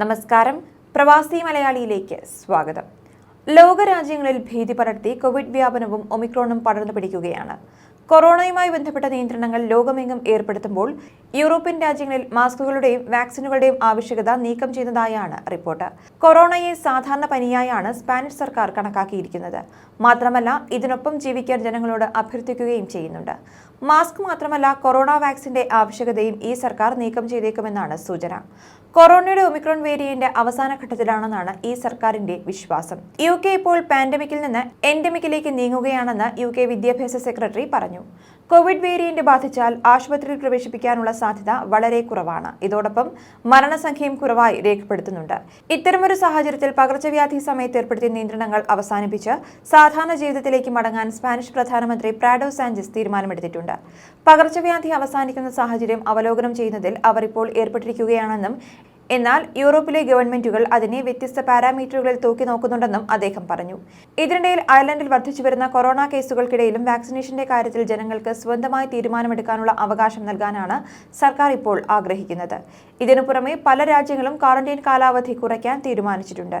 നമസ്കാരം. പ്രവാസി മലയാളിയിലേക്ക് സ്വാഗതം. ലോകരാജ്യങ്ങളിൽ ഭീതി പടർത്തി കോവിഡ് വ്യാപനവും ഒമിക്രോണും പടർന്നു പിടിക്കുകയാണ്. കൊറോണയുമായി ബന്ധപ്പെട്ട നിയന്ത്രണങ്ങൾ ലോകമെങ്ങും ഏർപ്പെടുത്തുമ്പോൾ യൂറോപ്യൻ രാജ്യങ്ങളിൽ മാസ്കുകളുടെയും വാക്സിനുകളുടെയും ആവശ്യകത നീക്കം ചെയ്തതായാണ് റിപ്പോർട്ട്. കൊറോണയെ സാധാരണ പനിയായാണ് സ്പാനിഷ് സർക്കാർ കണക്കാക്കിയിരിക്കുന്നത്. മാത്രമല്ല ഇതിനൊപ്പം ജീവിക്കാൻ ജനങ്ങളോട് അഭ്യർത്ഥിക്കുകയും ചെയ്യുന്നുണ്ട്. മാസ്ക് മാത്രമല്ല കൊറോണ വാക്സിന്റെ ആവശ്യകതയും ഈ സർക്കാർ നീക്കം ചെയ്തേക്കുമെന്നാണ് സൂചന. കൊറോണയുടെ ഒമിക്രോൺ വേരിയന്റ് അവസാന ഘട്ടത്തിലാണെന്നാണ് ഈ സർക്കാരിന്റെ വിശ്വാസം. യു കെ ഇപ്പോൾ പാൻഡമിക്കിൽ നിന്ന് എൻഡമിക്കിലേക്ക് നീങ്ങുകയാണെന്ന് യു കെ വിദ്യാഭ്യാസ സെക്രട്ടറി പറഞ്ഞു. കോവിഡ് വേരിയന്റ് ബാധിച്ചാൽ ആശുപത്രിയിൽ പ്രവേശിപ്പിക്കാനുള്ള സാധ്യത വളരെ കുറവാണ്. ഇതോടൊപ്പം മരണസംഖ്യയും കുറവായി രേഖപ്പെടുത്തുന്നുണ്ട്. ഇത്തരമൊരു സാഹചര്യത്തിൽ പകർച്ചവ്യാധി സമയത്ത് ഏർപ്പെടുത്തിയ നിയന്ത്രണങ്ങൾ അവസാനിപ്പിച്ച് സാധാരണ ജീവിതത്തിലേക്ക് മടങ്ങാൻ സ്പാനിഷ് പ്രധാനമന്ത്രി പ്രാഡോ സാഞ്ചസ് തീരുമാനമെടുത്തിട്ടുണ്ട്. പകർച്ചവ്യാധി അവസാനിക്കുന്ന സാഹചര്യം അവലോകനം ചെയ്യുന്നതിൽ അവർ ഇപ്പോൾ ഏർപ്പെട്ടിരിക്കുകയാണെന്നും എന്നാൽ യൂറോപ്പിലെ ഗവൺമെന്റുകൾ അതിനെ വ്യത്യസ്ത പാരാമീറ്ററുകളിൽ തൂക്കി നോക്കുന്നുണ്ടെന്നും അദ്ദേഹം പറഞ്ഞു. ഇതിനിടയിൽ അയർലൻഡിൽ വർദ്ധിച്ചുവരുന്ന കൊറോണ കേസുകൾക്കിടയിലും വാക്സിനേഷന്റെ കാര്യത്തിൽ ജനങ്ങൾക്ക് സ്വന്തമായി തീരുമാനമെടുക്കാനുള്ള അവകാശം നൽകാനാണ് സർക്കാർ ഇപ്പോൾ ആഗ്രഹിക്കുന്നത്. ഇതിനു പുറമെ പല രാജ്യങ്ങളും ക്വാറന്റൈൻ കാലാവധി കുറയ്ക്കാൻ തീരുമാനിച്ചിട്ടുണ്ട്.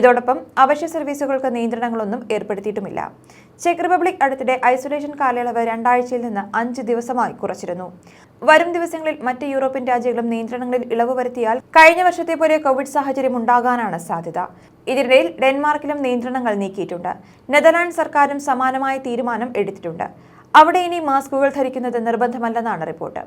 ഇതോടൊപ്പം അവശ്യ സർവീസുകൾക്ക് നിയന്ത്രണങ്ങളൊന്നും ഏർപ്പെടുത്തിയിട്ടുമില്ല. ചെക്ക് റിപ്പബ്ലിക് അടുത്തിടെ ഐസൊലേഷൻ കാലയളവ് രണ്ടാഴ്ചയിൽ നിന്ന് അഞ്ച് ദിവസമായി കുറച്ചിരുന്നു. വരും ദിവസങ്ങളിൽ മറ്റ് യൂറോപ്യൻ രാജ്യങ്ങളും നിയന്ത്രണങ്ങളിൽ ഇളവ് വരുത്തിയാൽ കഴിഞ്ഞ വർഷത്തെ പോലെ കോവിഡ് സാഹചര്യം ഉണ്ടാകാനാണ് സാധ്യത. ഇതിനിടയിൽ ഡെൻമാർക്കിലും നിയന്ത്രണങ്ങൾ നീക്കിയിട്ടുണ്ട്. നെതർലാൻഡ് സർക്കാരും സമാനമായ തീരുമാനം എടുത്തിട്ടുണ്ട്. അവിടെ ഇനി മാസ്കുകൾ ധരിക്കുന്നത് നിർബന്ധമല്ലെന്നാണ് റിപ്പോർട്ട്.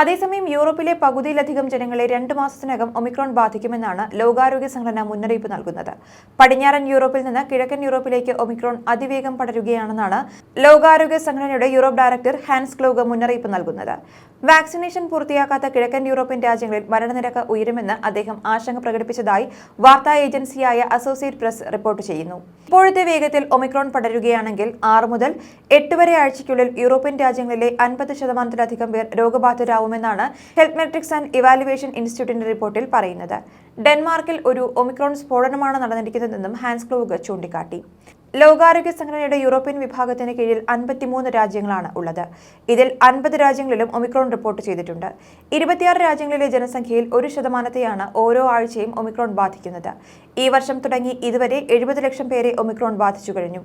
അതേസമയം യൂറോപ്പിലെ പകുതിയിലധികം ജനങ്ങളെ രണ്ട് മാസത്തിനകം ഒമിക്രോൺ ബാധിക്കുമെന്നാണ് ലോകാരോഗ്യ സംഘടന മുന്നറിയിപ്പ് നൽകുന്നത്. പടിഞ്ഞാറൻ യൂറോപ്പിൽ നിന്ന് കിഴക്കൻ യൂറോപ്പിലേക്ക് ഒമിക്രോൺ അതിവേഗം പടരുകയാണെന്നാണ് ലോകാരോഗ്യ സംഘടനയുടെ യൂറോപ്പ് ഡയറക്ടർ ഹാൻസ് ക്ലോഗ് മുന്നറിയിപ്പ് നൽകുന്നത്. വാക്സിനേഷൻ പൂർത്തിയാക്കാത്ത കിഴക്കൻ യൂറോപ്യൻ രാജ്യങ്ങളിൽ മരണനിരക്ക് ഉയരുമെന്ന് അദ്ദേഹം ആശങ്ക പ്രകടിപ്പിച്ചതായി വാർത്താ ഏജൻസിയായ അസോസിയേറ്റ് പ്രസ് റിപ്പോർട്ട് ചെയ്യുന്നു. ഇപ്പോഴത്തെ വേഗത്തിൽ ഒമിക്രോൺ പടരുകയാണെങ്കിൽ ആറ് മുതൽ എട്ട് വരെ ആഴ്ചയ്ക്കുള്ളിൽ യൂറോപ്യൻ രാജ്യങ്ങളിലെ അൻപത് ശതമാനത്തിലധികം പേർ രോഗബാധിതരാവുമെന്നാണ് ഹെൽത്ത് മെട്രിക്സ് ആൻഡ് ഇവാലുവേഷൻ ഇൻസ്റ്റിറ്റ്യൂട്ടിന്റെ റിപ്പോർട്ടിൽ പറയുന്നത്. ഡെൻമാർക്കിൽ ഒരു ഒമിക്രോൺ സ്ഫോടനമാണ് നടന്നിരിക്കുന്നതെന്നും ഹാൻസ് ക്ലോഗ് ചൂണ്ടിക്കാട്ടി. ലോകാരോഗ്യ സംഘടനയുടെ യൂറോപ്യൻ വിഭാഗത്തിന് കീഴിൽ അൻപത്തിമൂന്ന് രാജ്യങ്ങളാണ് ഉള്ളത്. ഇതിൽ അൻപത് രാജ്യങ്ങളിലും ഒമിക്രോൺ റിപ്പോർട്ട് ചെയ്തിട്ടുണ്ട്. ഇരുപത്തിയാറ് രാജ്യങ്ങളിലെ ജനസംഖ്യയിൽ ഒരു ശതമാനത്തെയാണ് ഓരോ ആഴ്ചയും ഒമിക്രോൺ ബാധിക്കുന്നത്. ഈ വർഷം തുടങ്ങി ഇതുവരെ എഴുപത് ലക്ഷം പേരെ ഒമിക്രോൺ ബാധിച്ചു കഴിഞ്ഞു.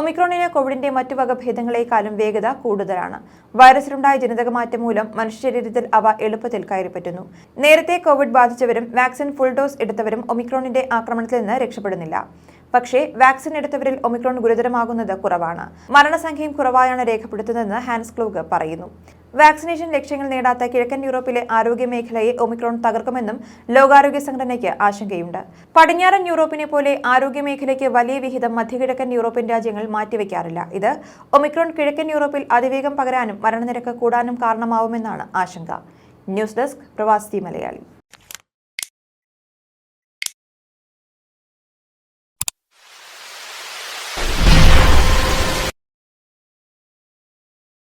ഒമിക്രോണിന് കോവിഡിന്റെ മറ്റു വകഭേദങ്ങളെക്കാളും വേഗത കൂടുതലാണ്. വൈറസിലുണ്ടായ ജനിതകമാറ്റം മൂലം മനുഷ്യ ശരീരത്തിൽ അവ എളുപ്പത്തിൽ കയറിപ്പറ്റുന്നു. നേരത്തെ കോവിഡ് ബാധിച്ചവരും വാക്സിൻ ഫുൾ ഡോസ് എടുത്തവരും ഒമിക്രോണിന്റെ ആക്രമണത്തിൽ നിന്ന് രക്ഷപ്പെടുന്നില്ല. പക്ഷേ വാക്സിൻ എടുത്തവരിൽ ഒമിക്രോൺ ഗുരുതരമാകുന്നത് കുറവാണ്. മരണസംഖ്യയും കുറവായാണ് രേഖപ്പെടുത്തുന്നതെന്ന് ഹാൻസ് ക്ലൂഗ് പറയുന്നു. വാക്സിനേഷൻ ലക്ഷ്യങ്ങൾ നേടാത്ത കിഴക്കൻ യൂറോപ്പിലെ ആരോഗ്യ മേഖലയെ ഒമിക്രോൺ തകർക്കുമെന്നും ലോകാരോഗ്യ സംഘടനയ്ക്ക് ആശങ്കയുണ്ട്. പടിഞ്ഞാറൻ യൂറോപ്പിനെ പോലെ ആരോഗ്യ മേഖലയ്ക്ക് വലിയ വിഹിതം മധ്യകിഴക്കൻ യൂറോപ്യൻ രാജ്യങ്ങൾ മാറ്റിവെക്കാറില്ല. ഇത് ഒമിക്രോൺ കിഴക്കൻ യൂറോപ്പിൽ അതിവേഗം പകരാനും മരണനിരക്ക് കൂടാനും കാരണമാവുമെന്നാണ് ആശങ്ക. ന്യൂസ് ഡെസ്ക് പ്രവാസി മലയാളി.